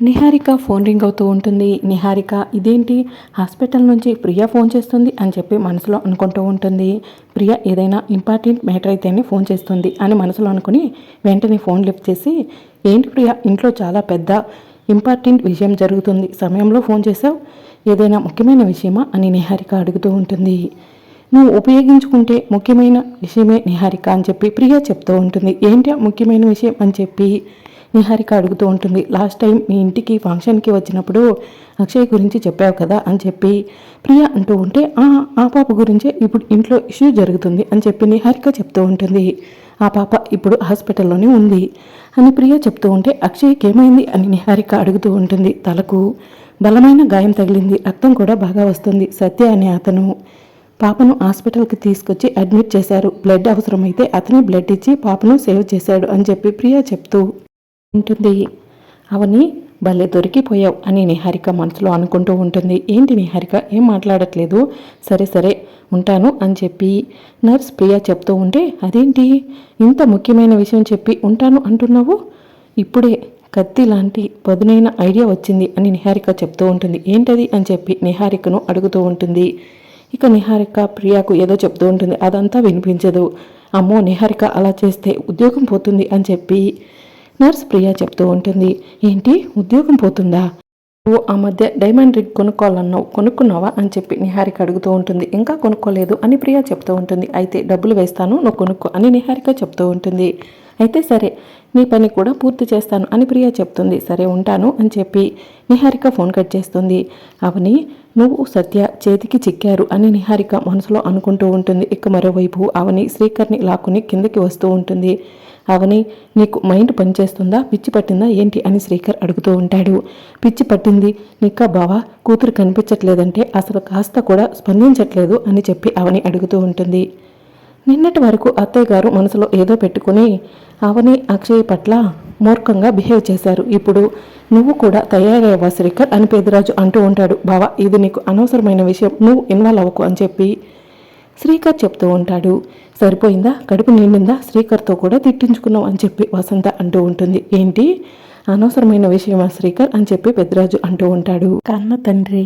Niharika phone ring అవుతూ ఉంటుంది. నిహారిక ఇదేంటి? హాస్పిటల్ నుంచి ప్రియ ఫోన్ చేస్తుంది అని చెప్పి మనసులో అనుకుంటూ ఉంటుంది. ప్రియ ఏదైనా ఇంపార్టెంట్ మ్యాటర్ అయితేనే ఫోన్ చేస్తుంది అని మనసులో అనుకుని వెంటనే ఫోన్ లిఫ్ట్ చేసి ఏంటి ప్రియ ఇంట్లో చాలా పెద్ద ఇంపార్టెంట్ విషయం జరుగుతుంది. సమయంలో ఫోన్ చేసావు? ఏదైనా ముఖ్యమైన విషయమా? అని నిహారిక అడుగుతూ ఉంటుంది. నువ్వు ఉపయోగించుకుంటే ముఖ్యమైన విషయమే నిహారిక అని చెప్పి ప్రియ చెప్తూ ఉంటుంది. ఏంటి ఆ ముఖ్యమైన విషయం? అని చెప్పి నిహారిక అడుగుతూ ఉంటుంది లాస్ట్ టైం మీ ఇంటికి ఫంక్షన్కి వచ్చినప్పుడు అక్షయ్ గురించి చెప్పావు కదా? అని చెప్పి ప్రియ అంటూ ఉంటే "ఆ, ఆ పాప గురించే ఇప్పుడు ఇంట్లో ఇష్యూ జరుగుతుంది అని చెప్పి నిహారిక చెప్తూ ఉంటుంది. ఆ పాప ఇప్పుడు హాస్పిటల్లోనే ఉంది అని ప్రియ చెప్తూ ఉంటే అక్షయ్కి ఏమైంది అని నిహారిక అడుగుతూ ఉంటుంది. తలకు బలమైన గాయం తగిలింది. రక్తం కూడా బాగా వస్తుంది. సత్య అనే అతను పాపను హాస్పిటల్కి తీసుకొచ్చి అడ్మిట్ చేశారు. బ్లడ్ అవసరమైతే అతనే బ్లడ్ ఇచ్చి పాపను సేవ్ చేశాడు అని చెప్పి ప్రియా చెప్తూ ఉంటుంది. అవని భలే దొరికిపోయావు అని నిహారిక మనసులో అనుకుంటూ ఉంటుంది. ఏంటి నిహారిక? ఏం మాట్లాడట్లేదు? సరే సరే ఉంటాను అని చెప్పి నర్స్ ప్రియా చెప్తూ ఉంటే అదేంటి? ఇంత ముఖ్యమైన విషయం చెప్పి ఉంటాను అంటున్నావు? ఇప్పుడే కత్తి లాంటి పదునైన ఐడియా వచ్చింది అని నిహారిక చెప్తూ ఉంటుంది. ఏంటది? అని చెప్పి నిహారికను అడుగుతూ ఉంటుంది. ఇక నిహారిక ప్రియాకు ఏదో చెప్తూ ఉంటుంది. అదంతా వినిపించదు. అమ్మో నిహారిక అలా చేస్తే ఉద్యోగం పోతుంది అని చెప్పి నర్స్ ప్రియా చెప్తూ ఉంటుంది. ఏంటి? ఉద్యోగం పోతుందా? నువ్వు ఆ మధ్య డైమండ్ రింగ్ కొనుక్కోవాలన్నావు. కొనుక్కున్నావా? అని చెప్పి నిహారిక అడుగుతూ ఉంటుంది. ఇంకా కొనుక్కోలేదు అని ప్రియా చెప్తూ ఉంటుంది. అయితే డబ్బులు వేస్తాను. నువ్వు కొనుక్కో అని నిహారిక చెప్తూ ఉంటుంది. అయితే సరే నీ పని కూడా పూర్తి చేస్తాను అని ప్రియా చెప్తుంది. సరే ఉంటాను అని చెప్పి నిహారిక ఫోన్ కట్ చేస్తుంది. అవని నువ్వు సత్య చేతికి చిక్కారు అని నిహారిక మనసులో అనుకుంటూ ఉంటుంది. ఇక మరోవైపు అవని శ్రీకర్ని లాక్కుని కిందకి వస్తూ ఉంటుంది. అవని నీకు మైండ్ పనిచేస్తుందా? పిచ్చి పట్టిందా? ఏంటి? అని శ్రీకర్ అడుగుతూ ఉంటాడు. పిచ్చి పట్టింది? నీకా బావా? కూతురు కనిపించట్లేదంటే అసలు కాస్త కూడా స్పందించట్లేదు అని చెప్పి అవని అడుగుతూ ఉంటుంది. నిన్నటి వరకు అత్తయ్య గారు మనసులో ఏదో పెట్టుకుని అవని అక్షయ్ పట్ల మూర్ఖంగా బిహేవ్ చేశారు. ఇప్పుడు నువ్వు కూడా తయారయ్యవా శ్రీకర్ అని పేదరాజు అంటూ ఉంటాడు. బావా ఇది నీకు అనవసరమైన విషయం. నువ్వు ఇన్వాల్వ్ అవ్వకు అని చెప్పి శ్రీకర్ చెప్తూ ఉంటాడు. సరిపోయిందా? కడుపు నిండిందా? శ్రీకర్తో కూడా తిట్టించుకున్నావు అని చెప్పి వసంత అంటూ ఉంటుంది. ఏంటి? అనవసరమైన విషయమా శ్రీకర్? అని చెప్పి పెద్దరాజు అంటూ ఉంటాడు. కన్న తండ్రి.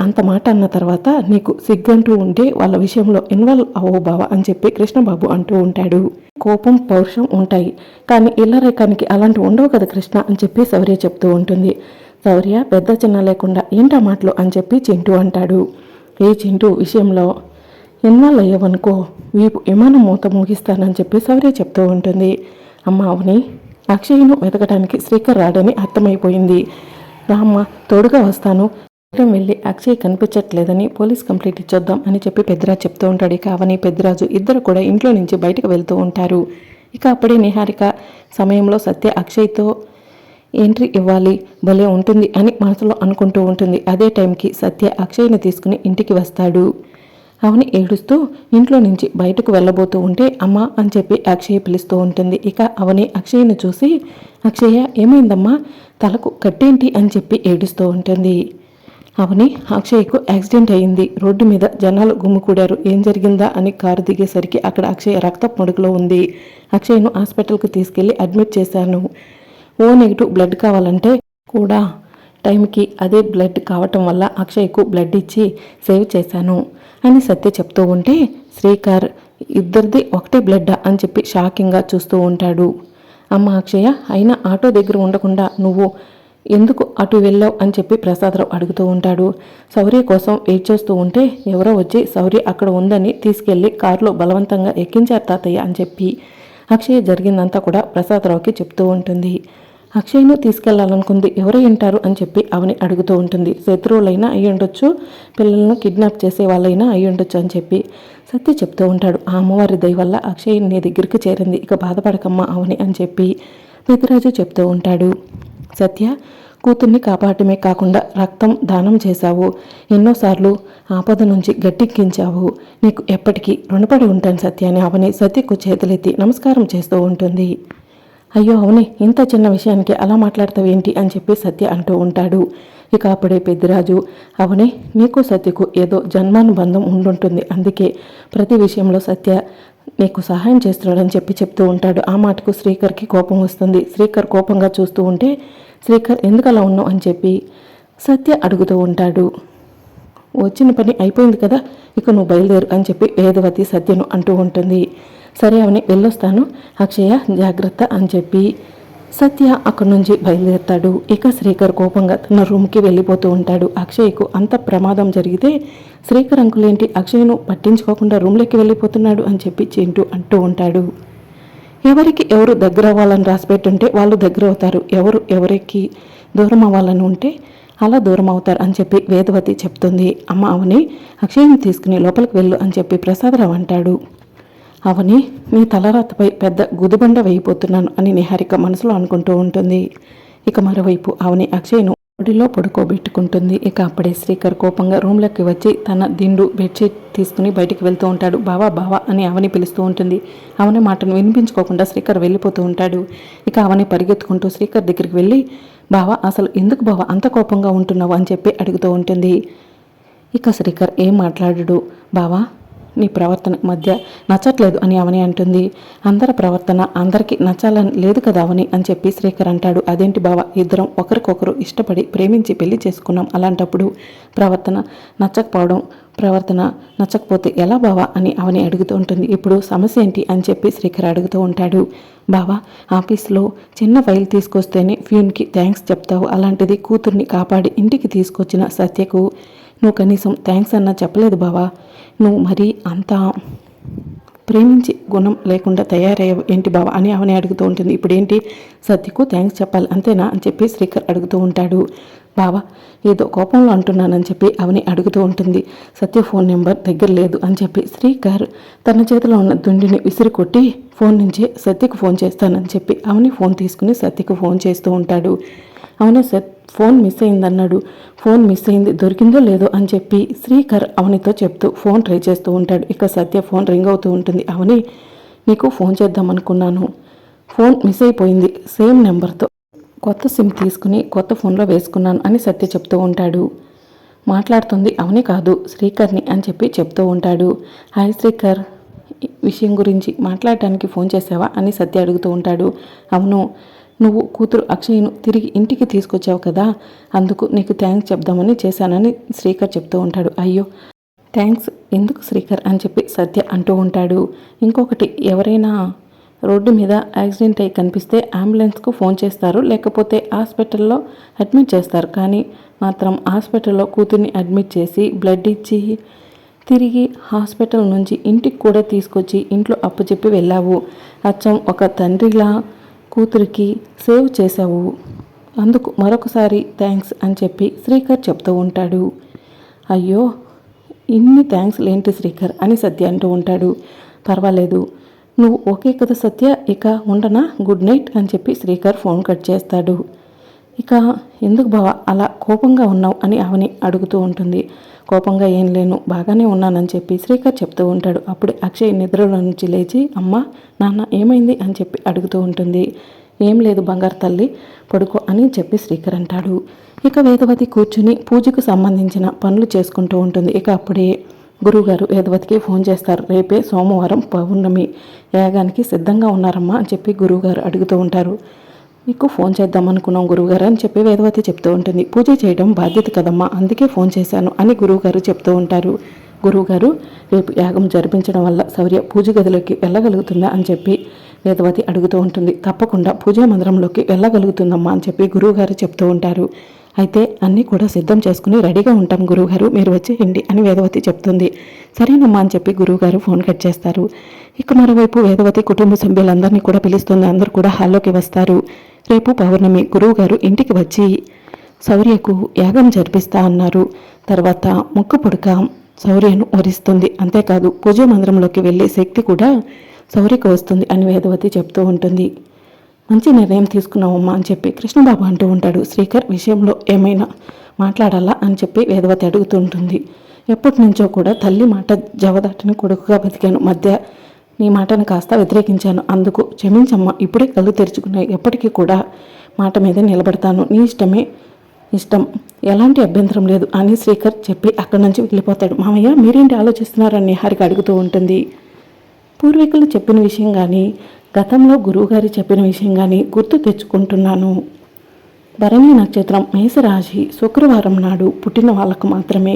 అంత మాట అన్న తర్వాత నీకు సిగ్గంటూ ఉంటే వాళ్ళ విషయంలో ఇన్వాల్వ్ అవ్వవు బావా అని చెప్పి కృష్ణబాబు అంటూ ఉంటాడు. కోపం పౌరుషం ఉంటాయి. కానీ ఇళ్ళ రేఖానికి అలాంటివి ఉండవు కదా కృష్ణ అని చెప్పి శౌర్య చెప్తూ ఉంటుంది. శౌర్య పెద్ద చిన్న లేకుండా ఏంటా మాటలు అని చెప్పి చింటూ అంటాడు. ఏ చింటూ విషయంలో? ఇన్వాల్వ్ అయ్యావనుకో వీపు విమానం మూత ముగిస్తానని చెప్పి శౌర్య చెప్తూ ఉంటుంది. అమ్మ అవని అక్షయ్ను వెతకడానికి శ్రీకర్ రాడని అర్థమైపోయింది. రామ్మ తోడుగా వస్తాను. సాయంత్రం వెళ్ళి అక్షయ్ కనిపించట్లేదని పోలీస్ కంప్లైంట్ ఇచ్చొద్దాం అని చెప్పి పెద్దరాజు చెప్తూ ఉంటాడు. ఇక అవని పెద్దరాజు ఇద్దరు కూడా ఇంట్లో నుంచి బయటకు వెళ్తూ ఉంటారు. ఇక అప్పుడే నిహారిక సమయంలో సత్య అక్షయ్తో ఎంట్రీ ఇవ్వాలి భలే ఉంటుంది అని మనసులో అనుకుంటూ ఉంటుంది. అదే టైంకి సత్య అక్షయ్ని తీసుకుని ఇంటికి వస్తాడు. అవని ఏడుస్తూ ఇంట్లో నుంచి బయటకు వెళ్ళబోతూ ఉంటే అమ్మ అని చెప్పి అక్షయ పిలుస్తూ ఉంటుంది. ఇక అవని అక్షయ్ని చూసి అక్షయ ఏమైందమ్మా? తలకు కట్టేంటి అని చెప్పి ఏడుస్తూ ఉంటుంది. అవని అక్షయ్కు యాక్సిడెంట్ అయింది. రోడ్డు మీద జనాలు గుమ్ముకూడారు ఏం జరిగిందా అని కారు దిగేసరికి అక్కడ అక్షయ్ రక్త పొడుగులో ఉంది. అక్షయ్ను హాస్పిటల్కి తీసుకెళ్ళి అడ్మిట్ చేశాను. ఓ నెగిటివ్ బ్లడ్ కావాలంటే కూడా టైంకి అదే బ్లడ్ కావటం వల్ల అక్షయ్కు బ్లడ్ ఇచ్చి సేవ్ చేశాను. అని సత్య చెప్తూ ఉంటే శ్రీకర్ ఇద్దరిది ఒకటే బ్లడ్ అని చెప్పి షాకింగ్గా చూస్తూ ఉంటాడు. అమ్మ అక్షయ అయినా ఆటో దగ్గర ఉండకుండా నువ్వు ఎందుకు అటు వెళ్ళావు? అని చెప్పి ప్రసాదరావు అడుగుతూ ఉంటాడు. శౌర్య కోసం వెయిట్ చేస్తూ ఉంటే ఎవరో వచ్చి శౌర్య అక్కడ ఉందని తీసుకెళ్ళి కారులో బలవంతంగా ఎక్కించారు తాతయ్య అని చెప్పి అక్షయ జరిగిందంతా కూడా ప్రసాదరావుకి చెప్తూ ఉంటుంది. అక్షయ్ను తీసుకెళ్ళాలనుకుంది. ఎవరు ఉంటారు అని చెప్పి అవని అడుగుతూ ఉంటుంది. శత్రువులైనా అయి ఉండొచ్చు పిల్లలను కిడ్నాప్ చేసే వాళ్ళైనా అయి ఉండొచ్చు అని చెప్పి సత్య చెప్తూ ఉంటాడు. ఆ అమ్మవారి దయ వల్ల అక్షయ్ నీ దగ్గరికి చేరింది. ఇక బాధపడకమ్మా అవని అని చెప్పి పెద్దరాజు చెప్తూ ఉంటాడు. సత్య కూతుర్ని కాపాడటమే కాకుండా రక్తం దానం చేశావు. ఎన్నోసార్లు ఆపద నుంచి గట్టెక్కించావు. నీకు ఎప్పటికీ రుణపడి ఉంటాను సత్య అని అవని సత్యకు చేతులెత్తి నమస్కారం చేస్తూ ఉంటుంది. అయ్యో అవునే ఇంత చిన్న విషయానికి అలా మాట్లాడతావేంటి అని చెప్పి సత్య అంటూ ఉంటాడు. ఇక అప్పుడే పెద్దిరాజు అవనే నీకు సత్యకు ఏదో జన్మానుబంధం ఉండుంటుంది. అందుకే ప్రతి విషయంలో సత్య నీకు సహాయం చేస్తున్నాడని చెప్పి చెప్తూ ఉంటాడు. ఆ మాటకు శ్రీకర్కి కోపం వస్తుంది. శ్రీకర్ కోపంగా చూస్తూ ఉంటే శ్రీకర్ ఎందుకు అలా ఉన్నావు? అని చెప్పి సత్య అడుగుతూ ఉంటాడు. వచ్చిన పని అయిపోయింది కదా ఇక నువ్వు బయలుదేరు అని చెప్పి వేదవతి సత్యను అంటూ ఉంటుంది. సరే అవని వెళ్ళొస్తాను. అక్షయ జాగ్రత్త అని చెప్పి సత్య అక్కడి నుంచి బయలుదేరుతాడు. ఇక శ్రీకర్ కోపంగా తన రూమ్కి వెళ్ళిపోతూ ఉంటాడు. అక్షయ్కు అంత ప్రమాదం జరిగితే శ్రీకర్ అంకులేంటి అక్షయ్ను పట్టించుకోకుండా రూమ్లోకి వెళ్ళిపోతున్నాడు అని చెప్పి చింటూ అంటూ ఉంటాడు. ఎవరికి ఎవరు దగ్గర అవ్వాలని రాసిపెట్టుంటే వాళ్ళు దగ్గర అవుతారు. ఎవరు ఎవరికి దూరం అవ్వాలని ఉంటే అలా దూరం అవుతారు అని చెప్పి వేదవతి చెప్తుంది. అమ్మ అవని అక్షయం తీసుకుని లోపలికి వెళ్ళు అని చెప్పి ప్రసాదరావు అంటాడు. అవని నీ తలరాతపై పెద్ద గుదిబండ వేయిపోతున్నాను అని నిహారిక మనసులో అనుకుంటూ ఉంటుంది. ఇక మరోవైపు అవని అక్షయ్ను ఒడిలో పడుకోబెట్టుకుంటుంది. ఇక అప్పుడే శ్రీకర్ కోపంగా రూమ్లోకి వచ్చి తన దిండు బెడ్షీట్ తీసుకుని బయటికి వెళ్తూ ఉంటాడు. బావా బావా అని అవని పిలుస్తూ ఉంటుంది. అవని మాటను వినిపించుకోకుండా శ్రీకర్ వెళ్ళిపోతూ ఉంటాడు. ఇక అవని పరిగెత్తుకుంటూ శ్రీకర్ దగ్గరికి వెళ్ళి బావా అసలు ఎందుకు బావా అంత కోపంగా ఉంటున్నావు అని చెప్పి అడుగుతూ ఉంటుంది. ఇక శ్రీకర్ ఏం మాట్లాడడు? బావా నీ ప్రవర్తన మధ్య నచ్చట్లేదు అని అవని అంటుంది. అందరి ప్రవర్తన అందరికీ నచ్చాలని లేదు కదా అవని అని చెప్పి శ్రీకర్ అంటాడు. అదేంటి బావ ఇద్దరం ఒకరికొకరు ఇష్టపడి ప్రేమించి పెళ్ళి చేసుకున్నాం. అలాంటప్పుడు ప్రవర్తన నచ్చకపోవడం ప్రవర్తన నచ్చకపోతే ఎలా బావా అని అవని అడుగుతూ ఉంటుంది. ఇప్పుడు సమస్య ఏంటి అని చెప్పి శ్రీకర్ అడుగుతూ ఉంటాడు. బావా ఆఫీస్లో చిన్న ఫైల్ తీసుకొస్తేనే ఫ్యూన్కి థ్యాంక్స్ చెప్తావు. అలాంటిది కూతుర్ని కాపాడి ఇంటికి తీసుకొచ్చిన సత్యకు నువ్వు కనీసం థ్యాంక్స్ అన్నా చెప్పలేదు బావా. నువ్వు మరీ అంత ప్రేమించి గుణం లేకుండా తయారయ్యావు ఏంటి బావా అని అవని అడుగుతూ ఉంటుంది. ఇప్పుడేంటి? సత్యకు థ్యాంక్స్ చెప్పాలి అంతేనా అని చెప్పి శ్రీకర్ అడుగుతూ ఉంటాడు. బావా ఏదో కోపంలో అంటున్నానని చెప్పి అవని అడుగుతూ ఉంటుంది. సత్య ఫోన్ నెంబర్ దగ్గర లేదు అని చెప్పి శ్రీకర్ తన చేతిలో ఉన్న దుండిని విసిరి కొట్టి ఫోన్ నుంచే సత్యకు ఫోన్ చేస్తానని చెప్పి అవని ఫోన్ తీసుకుని సత్యకు ఫోన్ చేస్తూ ఉంటాడు. అవును సత్ ఫోన్ మిస్ అయిందన్నాడు. ఫోన్ మిస్ అయింది దొరికిందో లేదో అని చెప్పి శ్రీకర్ అవనితో చెప్తూ ఫోన్ ట్రై చేస్తూ ఉంటాడు. ఇక సత్య ఫోన్ రింగ్ అవుతూ ఉంటుంది. అవని నీకు ఫోన్ చేద్దామనుకున్నాను ఫోన్ మిస్ అయిపోయింది. సేమ్ నెంబర్తో కొత్త సిమ్ తీసుకుని కొత్త ఫోన్లో వేసుకున్నాను అని సత్య చెప్తూ ఉంటాడు. మాట్లాడుతుంది. అవని కాదు శ్రీకర్ని అని చెప్పి చెప్తూ ఉంటాడు. హాయ్ శ్రీకర్ విషయం గురించి మాట్లాడటానికి ఫోన్ చేసావా అని సత్య అడుగుతూ ఉంటాడు. అవును నువ్వు కూతురు అక్షయ్ను తిరిగి ఇంటికి తీసుకొచ్చావు కదా? అందుకు నీకు థ్యాంక్స్ చెప్దామని చేశానని శ్రీకర్ చెప్తూ ఉంటాడు. అయ్యో థ్యాంక్స్ ఎందుకు శ్రీకర్ అని చెప్పి సత్య అంటూ ఉంటాడు. ఇంకొకటి ఎవరైనా రోడ్డు మీద యాక్సిడెంట్ అయి కనిపిస్తే అంబులెన్స్కు ఫోన్ చేస్తారు. లేకపోతే హాస్పిటల్లో అడ్మిట్ చేస్తారు. కానీ మాత్రం హాస్పిటల్లో కూతుర్ని అడ్మిట్ చేసి బ్లడ్ ఇచ్చి తిరిగి హాస్పిటల్ నుంచి ఇంటికి కూడా తీసుకొచ్చి ఇంట్లో అప్పచెప్పి వెళ్ళావు. అచ్చం ఒక తండ్రిలా కూతురికి సేవ్ చేశావు. అందుకు మరొకసారి థ్యాంక్స్ అని చెప్పి శ్రీకర్ చెప్తూ ఉంటాడు. అయ్యో ఇన్ని థ్యాంక్స్ లేంటి శ్రీకర్ అని సత్య అంటూ ఉంటాడు. పర్వాలేదు నువ్వు ఓకే కదా సత్య? ఇక ఉండనా? గుడ్ నైట్ అని చెప్పి శ్రీకర్ ఫోన్ కట్ చేస్తాడు. ఇక ఎందుకు బావా అలా కోపంగా ఉన్నావు అని ఆమెని అడుగుతూ ఉంటుంది. కోపంగా ఏం లేను బాగానే ఉన్నానని చెప్పి శ్రీకర్ చెప్తూ ఉంటాడు. అప్పుడు అక్షయ్ నిద్రలో నుంచి లేచి అమ్మ నాన్న ఏమైంది? అని చెప్పి అడుగుతూ ఉంటుంది. ఏం లేదు బంగారు తల్లి పడుకో అని చెప్పి శ్రీకర్ అంటాడు. ఇక వేదవతి కూర్చుని పూజకు సంబంధించిన పనులు చేసుకుంటూ ఉంటుంది. ఇక అప్పుడే గురువుగారు వేదవతికి ఫోన్ చేస్తారు. రేపే సోమవారం పౌర్ణమి యాగానికి సిద్ధంగా ఉన్నారమ్మా అని చెప్పి గురువుగారు అడుగుతూ ఉంటారు. మీకు ఫోన్ చేద్దాం అనుకున్నాం గురువుగారు అని చెప్పి వేదవతి చెప్తూ ఉంటుంది. పూజ చేయడం బాధ్యత కదమ్మా అందుకే ఫోన్ చేశాను అని గురువుగారు చెప్తూ ఉంటారు. గురువుగారు రేపు యాగం జరిపించడం వల్ల శౌర్య పూజ గదిలోకి వెళ్ళగలుగుతుందా అని చెప్పి వేదవతి అడుగుతూ ఉంటుంది. తప్పకుండా పూజా మందిరంలోకి వెళ్ళగలుగుతుందమ్మా అని చెప్పి గురువుగారు చెప్తూ ఉంటారు. అయితే అన్నీ కూడా సిద్ధం చేసుకుని రెడీగా ఉంటాం గురువుగారు. మీరు వచ్చేయండి అని వేదవతి చెప్తుంది. సరేనమ్మా అని చెప్పి గురువుగారు ఫోన్ కట్ చేస్తారు. ఇక మరోవైపు వేదవతి కుటుంబ సభ్యులందరినీ కూడా పిలుస్తుంది. అందరూ కూడా హాల్లోకి వస్తారు. రేపు పౌర్ణమి గురువుగారు ఇంటికి వచ్చి శౌర్యకు యాగం జరిపిస్తా అన్నారు. తర్వాత ముక్కు పుడక శౌర్యను వరిస్తుంది. అంతేకాదు పూజ మందిరంలోకి వెళ్ళే శక్తి కూడా శౌర్యకు వస్తుంది అని వేదవతి చెప్తూ ఉంటుంది. మంచి నిర్ణయం తీసుకున్నావమ్మా అని చెప్పి కృష్ణబాబు అంటూ ఉంటాడు. శ్రీకర్ విషయంలో ఏమైనా మాట్లాడాలా అని చెప్పి వేదవతి అడుగుతుంటుంది. ఎప్పటి నుంచో కూడా తల్లి మాట జవదాటిని కొడుకుగా బతికాను. మధ్య నీ మాటను కాస్త వ్యతిరేకించాను. అందుకు క్షమించమ్మా ఇప్పుడే కళ్ళు తెరుచుకున్నాయి. ఎప్పటికీ కూడా మాట మీద నిలబడతాను. నీ ఇష్టమే ఇష్టం. ఎలాంటి అభ్యంతరం లేదు అని శ్రీకర్ చెప్పి అక్కడి నుంచి వెళ్ళిపోతాడు. మామయ్య మీరేంటి ఆలోచిస్తున్నారని హరికి అడుగుతూ ఉంటుంది. పూర్వీకులు చెప్పిన విషయం కానీ గతంలో గురువుగారు చెప్పిన విషయం కానీ గుర్తు తెచ్చుకుంటున్నాను. భరణి నక్షత్రం మేషరాశి శుక్రవారం నాడు పుట్టిన వాళ్ళకు మాత్రమే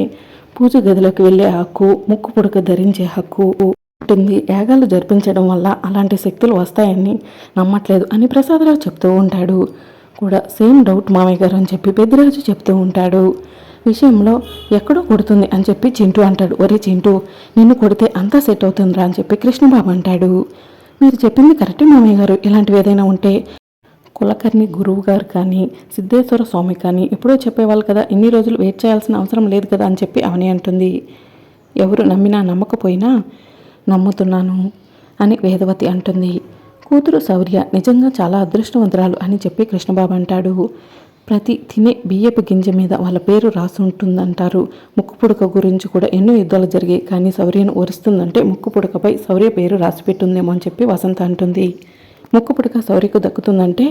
పూజ గదిలోకి వెళ్ళే హక్కు ముక్కు పుడక ధరించే హక్కు ఉంటుంది. యాగాలు జరిపించడం వల్ల అలాంటి శక్తులు వస్తాయని నమ్మట్లేదు అని ప్రసాదరావు చెప్తూ ఉంటాడు. కూడా సేమ్ డౌట్ మామయ్య గారు అని చెప్పి పెద్దిరాజు చెప్తూ ఉంటాడు. విషయంలో ఎక్కడో కొడుతుంది అని చెప్పి చింటూ అంటాడు. ఒరే చింటూ నిన్ను కొడితే అంతా సెట్ అవుతుందిరా అని చెప్పి కృష్ణబాబు అంటాడు. మీరు చెప్పింది కరెక్టే మామయ్య గారు. ఇలాంటివి ఏదైనా ఉంటే కులకర్ణి గురువు గారు కానీ సిద్ధేశ్వర స్వామి కానీ ఎప్పుడో చెప్పేవాళ్ళు కదా ఇన్ని రోజులు వెయిట్ చేయాల్సిన అవసరం లేదు కదా అని చెప్పి అవని అంటుంది. ఎవరు నమ్మినా నమ్మకపోయినా నమ్ముతున్నాను అని వేదవతి అంటుంది. కూతురు శౌర్య నిజంగా చాలా అదృష్టవంతురాలు అని చెప్పి కృష్ణబాబు అంటాడు. ప్రతి తినే బియ్యపు గింజ మీద వాళ్ళ పేరు రాసి ఉంటుందంటారు. ముక్కు పుడక గురించి కూడా ఎన్నో యుద్ధాలు జరిగాయి. కానీ శౌర్యను ఒరుస్తుందంటే ముక్కు పుడకపై శౌర్య పేరు రాసి పెట్టుందేమో అని చెప్పి వసంత అంటుంది. ముక్కు పుడక శౌర్యకు దక్కుతుందంటే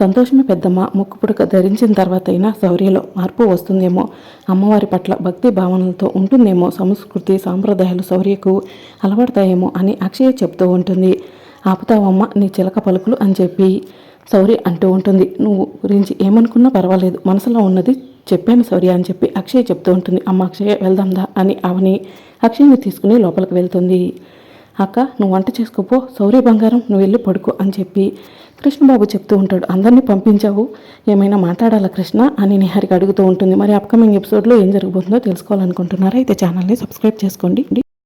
సంతోషమే పెద్దమ్మ. ముక్కు పుడక ధరించిన తర్వాత అయినా శౌర్యలో మార్పు వస్తుందేమో. అమ్మవారి పట్ల భక్తి భావనలతో ఉంటుందేమో. సంస్కృతి సాంప్రదాయాలు శౌర్యకు అలవడతాయేమో అని అక్షయ చెప్తూ ఉంటుంది. ఆపుతావమ్మ నీ చిలక పలుకులు అని చెప్పి. శౌర్య అంటూ ఉంటుంది. నువ్వు గురించి ఏమనుకున్నా పర్వాలేదు. మనసులో ఉన్నది చెప్పాను శౌర్య అని చెప్పి అక్షయ్ చెప్తూ ఉంటుంది. అమ్మ అక్షయ వెళ్దాందా అని అవని అక్షయ్ని తీసుకుని లోపలికి వెళ్తుంది. అక్క నువ్వు వంట చేసుకోపో. శౌర్య బంగారం నువ్వు వెళ్ళి పడుకో అని చెప్పి కృష్ణబాబు చెప్తూ ఉంటాడు. అందరినీ పంపించావు. ఏమైనా మాట్లాడాలా కృష్ణ? అని నిహారిక అడుగుతూ ఉంటుంది. మరి అప్కమింగ్ ఎపిసోడ్లో ఏం జరగబోతుందో తెలుసుకోవాలనుకుంటున్నారా? అయితే ఛానల్ని సబ్స్క్రైబ్ చేసుకోండి.